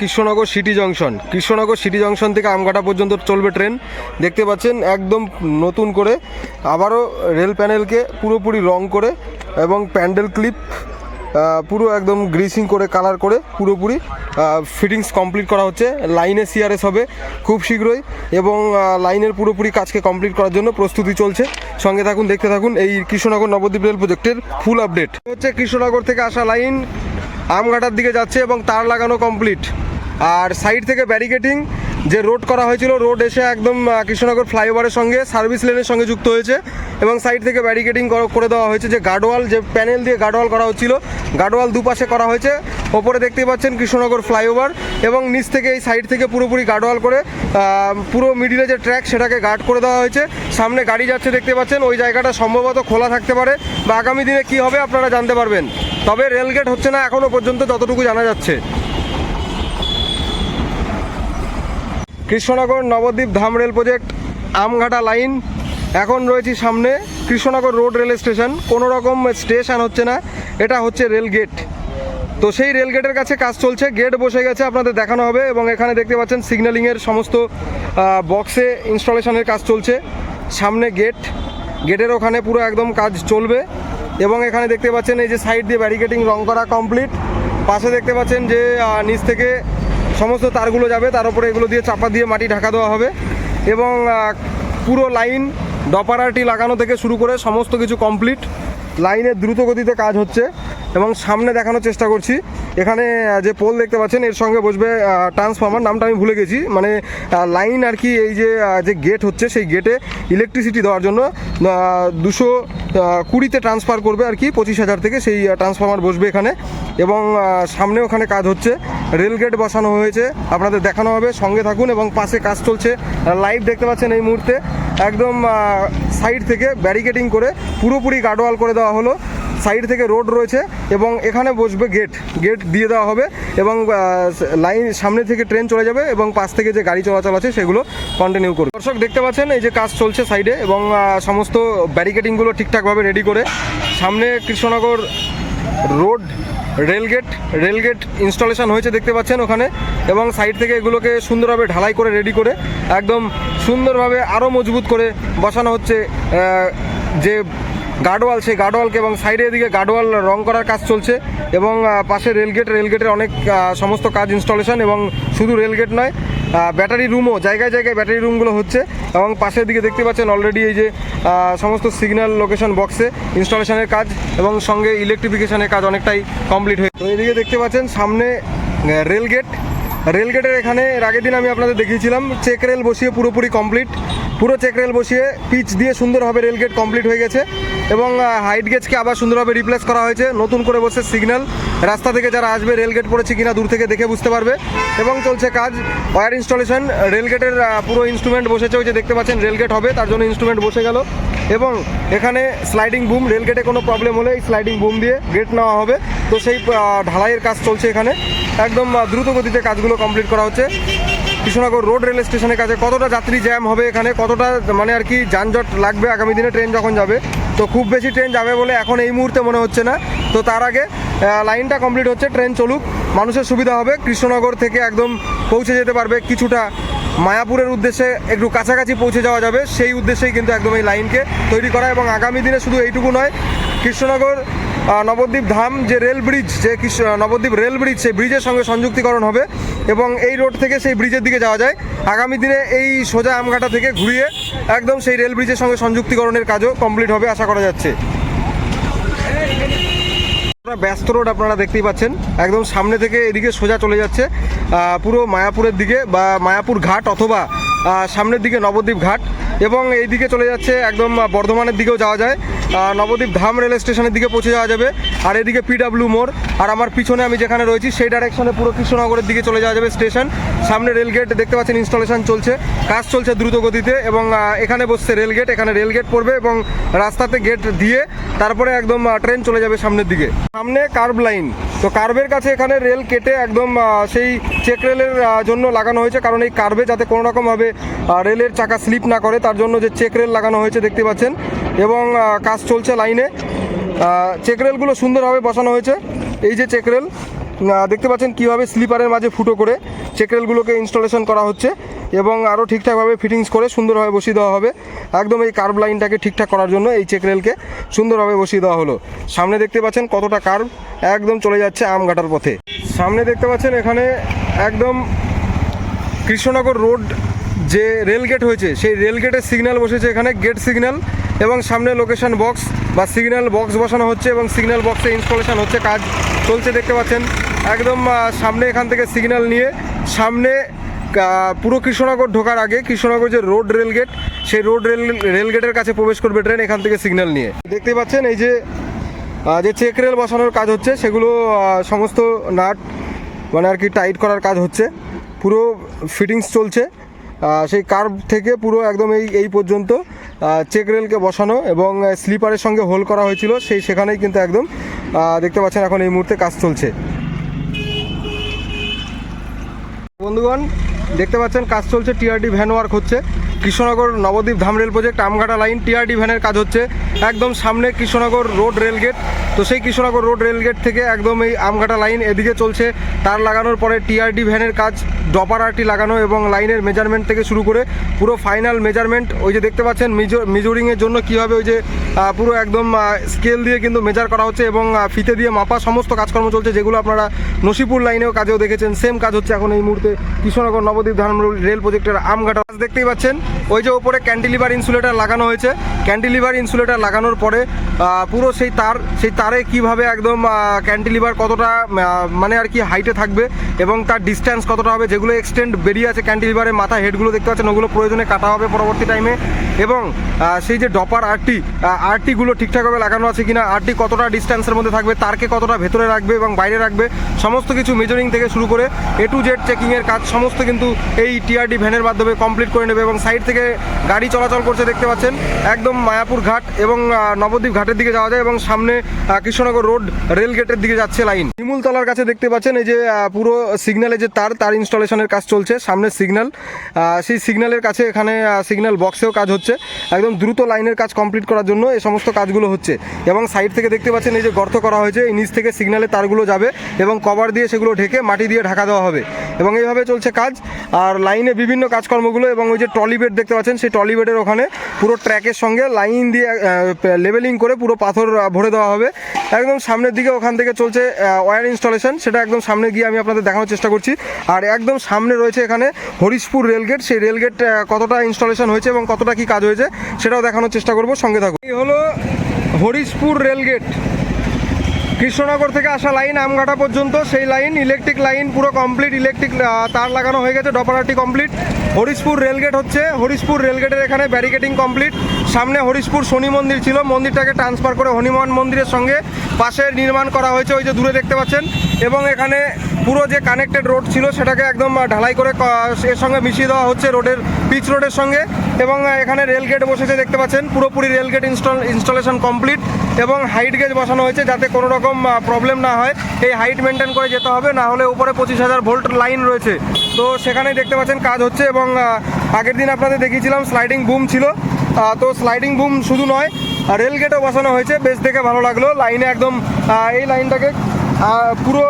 Krishnanagar city junction. Krishnanagar city junction থেকে আমঘাটা পর্যন্ত চলবে ট্রেন। দেখতে পাচ্ছেন, একদম নতুন করে আবারও রেল প্যানেলকে পুরোপুরি রং করে এবং প্যান্ডেল ক্লিপ পুরো একদম গ্রিসিং করে, কালার করে পুরোপুরি ফিটিংস কমপ্লিট করা হচ্ছে। লাইনে সিআরএস হবে খুব শীঘ্রই এবং লাইনের পুরোপুরি কাজকে কমপ্লিট করার জন্য প্রস্তুতি চলছে। সঙ্গে থাকুন, দেখতে থাকুন এই কৃষ্ণনগর নবদ্বীপ রেল প্রজেক্টের ফুল আপডেট হচ্ছে কৃষ্ণনগর থেকে আসা লাইন। আমঘাটার দিকে যাচ্ছে এবং তার লাগানো কমপ্লিট আর সাইড থেকে ব্যারিকেটিং যে রোড করা হয়েছিল রোড এসে একদম কৃষ্ণনগর ফ্লাইওভারের সঙ্গে সার্ভিস লেনের সঙ্গে যুক্ত হয়েছে এবং সাইড থেকে ব্যারিকেটিং করে দেওয়া হয়েছে যে গার্ডওয়াল যে প্যানেল দিয়ে গার্ডওয়াল করা হচ্ছিল গার্ডওয়াল দুপাশে করা হয়েছে। ওপরে দেখতে পাচ্ছেন কৃষ্ণনগর ফ্লাইওভার এবং নিচ থেকে এই সাইড থেকে পুরোপুরি গার্ডওয়াল করে পুরো মিডিলে যে ট্র্যাক সেটাকে গার্ড করে দেওয়া হয়েছে। সামনে গাড়ি যাচ্ছে, দেখতে পাচ্ছেন, ওই জায়গাটা সম্ভবত খোলা থাকতে পারে বা আগামী দিনে কি হবে আপনারা জানতে পারবেন। তবে রেলগেট হচ্ছে না এখনও পর্যন্ত যতটুকু জানা যাচ্ছে। Krishnanagar Nabadwip Dham rail project, Amghata line, এখন রয়েছি সামনে কৃষ্ণনগর রোড রেল স্টেশন। কোনো রকম স্টেশন হচ্ছে না, এটা হচ্ছে রেল গেট তো সেই রেল গেটের কাছে কাজ চলছে, গেট বসে গেছে, আপনাদের দেখানো হবে এবং এখানে দেখতে পাচ্ছেন সিগন্যালিংয়ের সমস্ত বক্সে ইনস্টলেশনের কাজ চলছে। সামনে গেট, গেটের ওখানে পুরো একদম কাজ চলবে। এবং এখানে দেখতে পাচ্ছেন এই যে সাইড দিয়ে ব্যারিকেটিং রং করা কমপ্লিট পাশে দেখতে পাচ্ছেন যে নিচ থেকে সমস্ত তারগুলো যাবে, তার উপরে এগুলো দিয়ে চাপা দিয়ে মাটি ঢাকা দেওয়া হবে। এবং পুরো লাইন ডপারাটি লাগানো থেকে শুরু করে সমস্ত কিছু কমপ্লিট লাইনের দ্রুত গতিতে কাজ হচ্ছে। এবং সামনে দেখানোর চেষ্টা করছি। এখানে যে পোল দেখতে পাচ্ছেন, এর সঙ্গে বসবে ট্রান্সফর্মার নামটা আমি ভুলে গেছি। মানে লাইন আর কি এই যে যে গেট হচ্ছে, সেই গেটে ইলেকট্রিসিটি দেওয়ার জন্য দুশো কুড়িতে ট্রান্সফার করবে আর কি, পঁচিশ হাজার থেকে সেই ট্রান্সফর্মার বসবে এখানে। এবং সামনে ওখানে কাজ হচ্ছে। রেল গেট বসানো হয়েছে। আপনাদের দেখানো হবে। সঙ্গে থাকুন এবং পাশে কাজ চলছে। লাইভ দেখতে পাচ্ছেন এই মুহূর্তে। একদম সাইড থেকে ব্যারিকেডিং করে পুরোপুরি গার্ডওয়াল করে দেওয়া হলো। সাইড থেকে রোড রয়েছে এবং এখানে বসবে গেট। গেট দিয়ে দেওয়া হবে এবং লাইন সামনে থেকে ট্রেন চলে যাবে এবং পাশ থেকে যে গাড়ি চলাচল আছে সেগুলো কন্টিনিউ করবে। দর্শক দেখতে পাচ্ছেন এই যে কাজ চলছে সাইডে এবং সমস্ত ব্যারিকেডিংগুলো ঠিকঠাকভাবে রেডি করে। সামনে Krishnanagar road rail gate rail gate installation হয়েছে দেখতে পাচ্ছেন ওখানে এবং সাইড থেকে এগুলোকে সুন্দরভাবে ঢালাই করে রেডি করে একদম সুন্দরভাবে আরও মজবুত করে বসানো হচ্ছে যে গার্ডওয়াল সেই গার্ডওয়ালকে এবং সাইডে এদিকে গার্ডওয়াল রং করার কাজ চলছে এবং পাশে রেলগেট, রেলগেটের অনেক সমস্ত কাজ ইনস্টলেশন এবং শুধু রেলগেট নয় ব্যাটারি রুমও, জায়গায় জায়গায় ব্যাটারি রুমগুলো হচ্ছে এবং পাশের দিকে দেখতে পাচ্ছেন অলরেডি এই যে সমস্ত সিগন্যাল লোকেশন বক্সে ইনস্টলেশনের কাজ এবং সঙ্গে ইলেকট্রিফিকেশনের কাজ অনেকটাই কমপ্লিট হয়ে তো এদিকে দেখতে পাচ্ছেন সামনে রেলগেট। রেলগেটের এখানে, এর আগের দিন আমি আপনাদের দেখিয়েছিলাম, চেক রেল বসিয়ে পুরোপুরি কমপ্লিট পুরো চেক রেল বসিয়ে পিচ দিয়ে সুন্দরভাবে রেলগেট কমপ্লিট হয়ে গেছে এবং হাইট গেজকে আবার সুন্দরভাবে রিপ্লেস করা হয়েছে। নতুন করে বসে সিগন্যাল রাস্তা থেকে যারা আসবে রেলগেট পড়েছে কিনা দূর থেকে দেখে বুঝতে পারবে। এবং চলছে কাজ ওয়্যার ইনস্টলেশন রেলগেটের পুরো ইনস্ট্রুমেন্ট বসেছে ওই যে দেখতে পাচ্ছেন রেলগেট হবে, তার জন্য ইনস্ট্রুমেন্ট বসে গেল। এবং এখানে স্লাইডিং বুম রেলগেটে কোনো প্রবলেম হলে এই স্লাইডিং বুম দিয়ে গেট নেওয়া হবে। তো সেই ঢালাইয়ের কাজ চলছে এখানে। একদম দ্রুত গতিতে কাজগুলো কমপ্লিট করা হচ্ছে। কৃষ্ণনগর রোড রেল স্টেশনের কাছে কতটা যাত্রী জ্যাম হবে এখানে? কতটা মানে আর কি যানজট লাগবে আগামী দিনে ট্রেন যখন যাবে? তো খুব বেশি ট্রেন যাবে বলে এখন এই মুহূর্তে মনে হচ্ছে না। তো তার আগে লাইনটা কমপ্লিট হচ্ছে, ট্রেন চলুক, মানুষের সুবিধা হবে, কৃষ্ণনগর থেকে একদম পৌঁছে যেতে পারবে কিছুটা মায়াপুরের উদ্দেশ্যে একটু কাছাকাছি পৌঁছে যাওয়া যাবে, সেই উদ্দেশ্যেই কিন্তু একদম এই লাইনকে তৈরি করা এবং আগামী দিনে শুধু এইটুকু নয়, কৃষ্ণনগর নবদ্বীপ ধাম যে রেল ব্রিজ, যে নবদ্বীপ রেল ব্রিজ, সেই ব্রিজের সঙ্গে সংযুক্তিকরণ হবে এবং এই রোড থেকে সেই ব্রিজের দিকে যাওয়া যায়। আগামী দিনে এই সোজা আমঘাটা থেকে ঘুরিয়ে একদম সেই রেল ব্রিজের সঙ্গে সংযুক্তিকরণের কাজও কমপ্লিট হবে, আশা করা যাচ্ছে। ব্যস্ত রোড আপনারা দেখতেই পাচ্ছেন। একদম সামনে থেকে এদিকে সোজা চলে যাচ্ছে পুরো মায়াপুরের দিকে বা মায়াপুর ঘাট অথবা সামনের দিকে নবদ্বীপ ঘাট এবং এই দিকে চলে যাচ্ছে একদম বর্ধমানের দিকেও যাওয়া যায়। নবদ্বীপ ধাম রেল স্টেশনের দিকে পৌঁছে যাওয়া যাবে। আর এদিকে পিডাব্লিউ মোড়। আর আমার পিছনে আমি যেখানে রয়েছি, সেই ডাইরেকশনে পুরো কৃষ্ণনগরের দিকে চলে যাওয়া যাবে স্টেশন। সামনে রেলগেট দেখতে পাচ্ছেন ইনস্টলেশন চলছে। কাজ চলছে দ্রুত গতিতে এবং এখানে বসছে রেলগেট এখানে রেলগেট পড়বে এবং রাস্তাতে গেট দিয়ে তারপরে একদম ট্রেন চলে যাবে সামনের দিকে। সামনে কার্ভ লাইন তো কার্ভের কাছে এখানে রেল কেটে একদম সেই চেক রেলের জন্য লাগানো হয়েছে। কারণ এই কার্ভে যাতে কোনো রকমভাবে রেলের চাকা স্লিপ না করে, তার জন্য যে চেক রেল লাগানো হয়েছে দেখতে পাচ্ছেন। এবং কাজ চলছে লাইনে। চেক রেলগুলো সুন্দরভাবে বসানো হয়েছে। এই যে চেক রেল দেখতে পাচ্ছেন কীভাবে স্লিপারের মাঝে ফুটো করে চেক রেলগুলোকে ইনস্টলেশন করা হচ্ছে। এবং আরও ঠিকঠাকভাবে ফিটিংস করে সুন্দরভাবে বসিয়ে দেওয়া হবে। একদম এই কার্ভ লাইনটাকে ঠিকঠাক করার জন্য এই চেক রেলকে সুন্দরভাবে বসিয়ে দেওয়া হলো। সামনে দেখতে পাচ্ছেন কতটা কার্ভ একদম চলে যাচ্ছে আমঘাটার পথে। সামনে দেখতে পাচ্ছেন এখানে একদম কৃষ্ণনগর রোড যে রেল গেট হয়েছে, সেই রেল গেটের সিগন্যাল বসেছে এখানে গেট সিগন্যাল এবং সামনে লোকেশন বক্স বা সিগন্যাল বক্স বসানো হচ্ছে এবং সিগন্যাল বক্সে ইনস্টলেশন হচ্ছে, কাজ চলছে দেখতে পাচ্ছেন। একদম সামনে এখান থেকে সিগন্যাল নিয়ে সামনে পুরো কৃষ্ণনগর ঢোকার আগে কৃষ্ণনগর যে রোড রেল গেট, সেই রোড রেল রেল গেটের কাছে প্রবেশ করবে ট্রেন, এখান থেকে সিগন্যাল নিয়ে। দেখতে পাচ্ছেন এই যে যে চেক রেল বসানোর কাজ হচ্ছে, সেগুলো সমস্ত নাট মানে আর কি টাইট করার কাজ হচ্ছে। পুরো ফিটিংস চলছে। সেই কার্ভ থেকে পুরো একদম এই এই পর্যন্ত চেক রেলকে বসানো এবং স্লিপারের সঙ্গে হোল করা হয়েছিল, সেই সেখানেই কিন্তু একদম দেখতে পাচ্ছেন এখন এই মুহূর্তে কাজ চলছে। বন্ধুগণ দেখতে পাচ্ছেন কাজ চলছে টিআরডি ভ্যান ওয়ার্ক হচ্ছে। Krishnanagar Nabadwip Dham rail project Amghata line TRD ভ্যানের কাজ হচ্ছে। একদম সামনে কৃষ্ণনগর রোড রেল গেট তো সেই কৃষ্ণনগর রোড রেল গেট থেকে একদম এই আমঘাটা লাইন এদিকে চলছে। তার লাগানোর পরে টিআরডি ভ্যানের কাজ ডপার আরটি লাগানো এবং লাইনের মেজারমেন্ট থেকে শুরু করে পুরো ফাইনাল মেজারমেন্ট ওই যে দেখতে পাচ্ছেন মেজরিংয়ের জন্য কীভাবে ওই যে পুরো একদম স্কেল দিয়ে কিন্তু মেজার করা হচ্ছে এবং ফিতে দিয়ে মাপা সমস্ত কাজকর্ম চলছে, যেগুলো আপনারা নসিপুর লাইনেও কাজেও দেখেছেন। সেম কাজ হচ্ছে এখন এই মুহূর্তে কৃষ্ণনগর নবদ্বীপ ধাম রেল প্রজেক্টের আমঘাটা। দেখতেই পাচ্ছেন ওই যে ওপরে ক্যান্টিলিভার ইনসুলেটার লাগানো হয়েছে। ক্যান্টিলিভার ইনসুলেটার লাগানোর পরে পুরো সেই তার, সেই তারে কীভাবে একদম ক্যান্টিলিভার কতটা মানে আর কি হাইটে থাকবে এবং তার ডিস্ট্যান্স কতটা হবে, যেগুলো এক্সটেন্ড বেরিয়ে আছে ক্যান্টিলিভারের মাথা হেডগুলো দেখতে পাচ্ছেন, ওগুলো প্রয়োজনে কাটা হবে পরবর্তী টাইমে এবং সেই যে ডপার আরটি আরটিগুলো ঠিকঠাকভাবে লাগানো আছে কিনা আরটি কতটা ডিস্ট্যান্সের মধ্যে থাকবে, তারকে কতটা ভেতরে রাখবে এবং বাইরে রাখবে, সমস্ত কিছু মেজারিং থেকে শুরু করে এ টু জেড চেকিংয়ের কাজ, সমস্ত কিন্তু এই টিআরডি ভ্যানের মাধ্যমে কমপ্লিট করে নেবে এবং সাইড থেকে গাড়ি চলাচল করছে দেখতে পাচ্ছেন। একদম মায়াপুর ঘাট এবং নবদ্বীপ ঘাটের দিকে যাওয়া যায় এবং সামনে কৃষ্ণনগর রোড রেল গেটের দিকে যাচ্ছে লাইন। নিমুলতলার কাছে দেখতে পাচ্ছেন এই যে পুরো সিগন্যালে যে তার তার ইনস্টলেশনের কাজ চলছে সামনে সিগন্যাল। সেই সিগন্যালের কাছে এখানে সিগন্যাল বক্সেও কাজ হচ্ছে। একদম দ্রুত লাইনের কাজ কমপ্লিট করার জন্য এই সমস্ত কাজগুলো হচ্ছে। এবং সাইড থেকে দেখতে পাচ্ছেন এই যে গর্ত করা হয়েছে, এই নিচ থেকে সিগন্যালের তারগুলো যাবে এবং কভার দিয়ে সেগুলো ঢেকে মাটি দিয়ে ঢাকা দেওয়া হবে। এবং এইভাবে চলছে কাজ। আর লাইনে বিভিন্ন কাজকর্মগুলো এবং ওই যে ট্রলি বেড দেখতে পাচ্ছেন, সেই ট্রলি বেডের ওখানে পুরো ট্র্যাকের সঙ্গে লাইন দিয়ে লেভেলিং করে পুরো পাথর ভরে দেওয়া হবে। একদম সামনের দিকে ওখান থেকে চলছে ওয়্যার ইনস্টলেশন। সেটা একদম সামনে গিয়ে আমি আপনাদের দেখানোর চেষ্টা করছি। আর একদম সামনে রয়েছে এখানে হরিশপুর রেলগেট। সেই রেলগেট কতটা ইনস্টলেশন হয়েছে এবং কতটা কি কাজ হয়েছে, সেটাও দেখানোর চেষ্টা করব। সঙ্গে থাকুন। এই হলো হরিশপুর রেলগেট। কৃষ্ণনগর থেকে আসা লাইন আমঘাটা পর্যন্ত, সেই লাইন ইলেকট্রিক লাইন, পুরো কমপ্লিট ইলেকট্রিক তার লাগানো হয়ে গেছে, ডপারাটি কমপ্লিট হরিশপুর রেলগেট হচ্ছে, হরিশপুর রেলগেটের এখানে ব্যারিকেডিং কমপ্লিট সামনে হরিশপুর শনি মন্দির ছিল, মন্দিরটাকে ট্রান্সফার করে হনুমান মন্দিরের সঙ্গে পাশে নির্মাণ করা হয়েছে, ওই যে দূরে দেখতে পাচ্ছেন। এবং এখানে পুরো যে কানেক্টেড রোড ছিল, সেটাকে একদম ঢালাই করে এর সঙ্গে মিশিয়ে দেওয়া হচ্ছে রোডের পিচ রোডের সঙ্গে। এবং এখানে রেলগেট বসেছে, দেখতে পাচ্ছেন, পুরোপুরি rail gate install installation complete এবং হাইট গেজ বসানো হয়েছে যাতে কোনো রকম প্রবলেম না হয়। এই হাইট মেনটেন করে যেতে হবে, না হলে উপরে পঁচিশ হাজার ভোল্ট লাইন রয়েছে। তো সেখানেই দেখতে পাচ্ছেন কাজ হচ্ছে এবং আগের দিন আপনাদের দেখিয়েছিলাম স্লাইডিং বুম ছিল। তো স্লাইডিং বুম শুধু নয় রেল গেটও বসানো হয়েছে। বেশ দেখে ভালো লাগল লাইনে একদম এই লাইনটাকে পুরো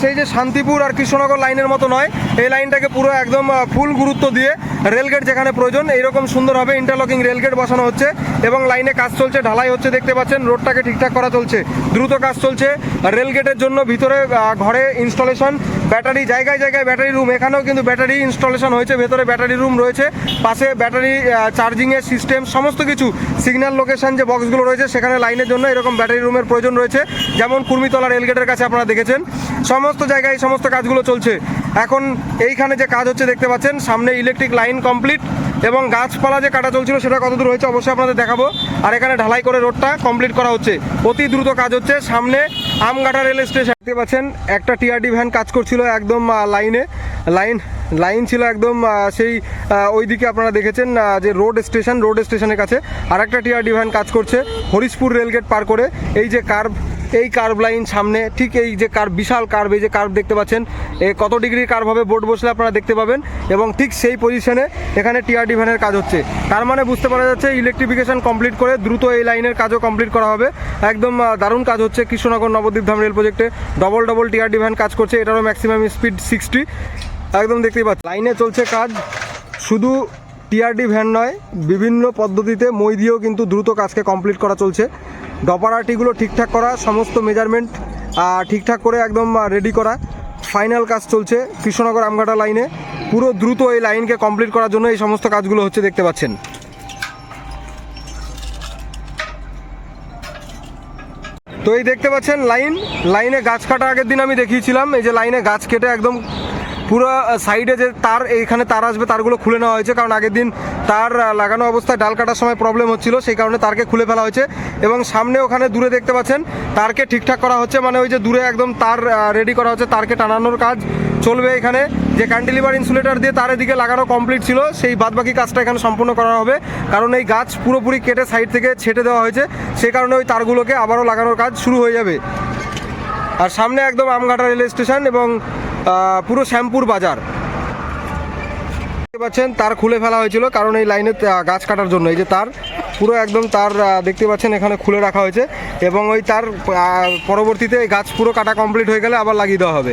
সেই যে শান্তিপুর আর কৃষ্ণনগর লাইনের মতো নয়, এই লাইনটাকে পুরো একদম ফুল গুরুত্ব দিয়ে রেলগেট যেখানে প্রয়োজন, এইরকম সুন্দরভাবে ইন্টারলকিং রেলগেট বসানো হচ্ছে। এবং লাইনে কাজ চলছে, ঢালাই হচ্ছে, দেখতে পাচ্ছেন, রোডটাকে ঠিকঠাক করা চলছে। দ্রুত কাজ চলছে রেলগেটের জন্য ভিতরে ঘরে ইনস্টলেশন, ব্যাটারি, জায়গায় জায়গায় ব্যাটারি রুম, এখানেও কিন্তু ব্যাটারি ইনস্টলেশন হয়েছে, ভেতরে ব্যাটারি রুম রয়েছে, পাশে ব্যাটারি চার্জিংয়ের সিস্টেম, সমস্ত কিছু, সিগন্যাল লোকেশন যে বক্সগুলো রয়েছে, সেখানে লাইনের জন্য এরকম ব্যাটারি রুমের প্রয়োজন রয়েছে, যেমন কুর্মিতলা রেলগেটের কাছে আপনারা দেখেছেন, সমস্ত জায়গায় এই সমস্ত কাজগুলো চলছে। এখন এইখানে যে কাজ হচ্ছে, দেখতে পাচ্ছেন, সামনে ইলেকট্রিক লাইন কমপ্লিট এবং গাছপালা যে কাটা চলছিল সেটা কতদূর হয়েছে অবশ্যই আপনাদের দেখাবো। আর এখানে ঢালাই করে রোডটা কমপ্লিট করা হচ্ছে। অতি দ্রুত কাজ হচ্ছে। সামনে আমগাটা রেল স্টেশন। দেখতে পাচ্ছেন, একটা টিআরডি ভ্যান কাজ করছিল একদম লাইনে লাইন লাইন ছিল একদম সেই ওইদিকে আপনারা দেখেছেন যে রোড স্টেশন রোড স্টেশনের কাছে। আর একটা টিআরডি ভ্যান কাজ করছে, হরিশপুর রেলগেট পার করে। এই যে কার্ভ এই কার্ভ লাইন সামনে, ঠিক এই যে কার্ভ বিশাল কার্ভ এই যে কার্ভ দেখতে পাচ্ছেন এই কত ডিগ্রি কার্ভ হবে বোর্ড বসলে আপনারা দেখতে পাবেন, এবং ঠিক সেই পজিশনে এখানে টিআরডি ভ্যানের কাজ হচ্ছে। তার মানে বুঝতে পারা যাচ্ছে ইলেকট্রিফিকেশন কমপ্লিট করে দ্রুত এই লাইনের কাজও কমপ্লিট করা হবে। একদম দারুণ কাজ হচ্ছে কৃষ্ণনগর নবদ্বীপ ধাম রেল প্রজেক্টে ডবল ডবল টিআরডি ভ্যান কাজ করছে, এটারও ম্যাক্সিমাম স্পিড সিক্সটি একদম দেখতেই পাচ্ছি লাইনে চলছে কাজ, শুধু টিআরডি ভ্যান নয়, বিভিন্ন পদ্ধতিতে মই দিয়েও কিন্তু দ্রুত কাজকে কমপ্লিট করা চলছে। ডপারাটিগুলো ঠিকঠাক করা, সমস্ত মেজারমেন্ট ঠিকঠাক করে একদম রেডি করা। ফাইনাল কাজ চলছে কৃষ্ণনগর আমঘাটা লাইনে পুরো দ্রুত এই লাইনকে কমপ্লিট করার জন্য এই সমস্ত কাজগুলো হচ্ছে দেখতে পাচ্ছেন। তো এই দেখতে পাচ্ছেন লাইন লাইনে গাছ কাটা আগের দিন আমি দেখিয়েছিলাম। এই যে লাইনে গাছ কেটে একদম পুরো সাইডে যে তার, এইখানে তার আসবে, তারগুলো খুলে নেওয়া হয়েছে। কারণ আগের দিন তার লাগানো অবস্থায় ডাল কাটার সময় প্রবলেম হচ্ছিল, সেই কারণে তারকে খুলে ফেলা হয়েছে। এবং সামনে ওখানে দূরে দেখতে পাচ্ছেন, তারকে ঠিকঠাক করা হচ্ছে মানে ওই যে দূরে একদম তার রেডি করা হচ্ছে, তারকে টানানোর কাজ চলবে এখানে। যে ক্যান্টিলিভার ইনসুলেটর দিয়ে তার এদিকে লাগানো কমপ্লিট ছিল, সেই বাদবাকি কাজটা এখানে সম্পূর্ণ করা হবে। কারণ এই গাছ পুরোপুরি কেটে সাইড থেকে ছেটে দেওয়া হয়েছে সেই কারণে ওই তারগুলোকে আবারও লাগানোর কাজ শুরু হয়ে যাবে। আর সামনে একদম আমঘাটা রেল স্টেশন এবং পুরো শ্যামপুর বাজার। দেখতে পাচ্ছেন, তার খুলে ফেলা হয়েছিল কারণ এই লাইনে গাছ কাটার জন্য। এই যে তার, পুরো একদম তার দেখতে পাচ্ছেন, এখানে খুলে রাখা হয়েছে এবং ওই তার পরবর্তীতে গাছ পুরো কাটা কমপ্লিট হয়ে গেলে আবার লাগিয়ে দেওয়া হবে।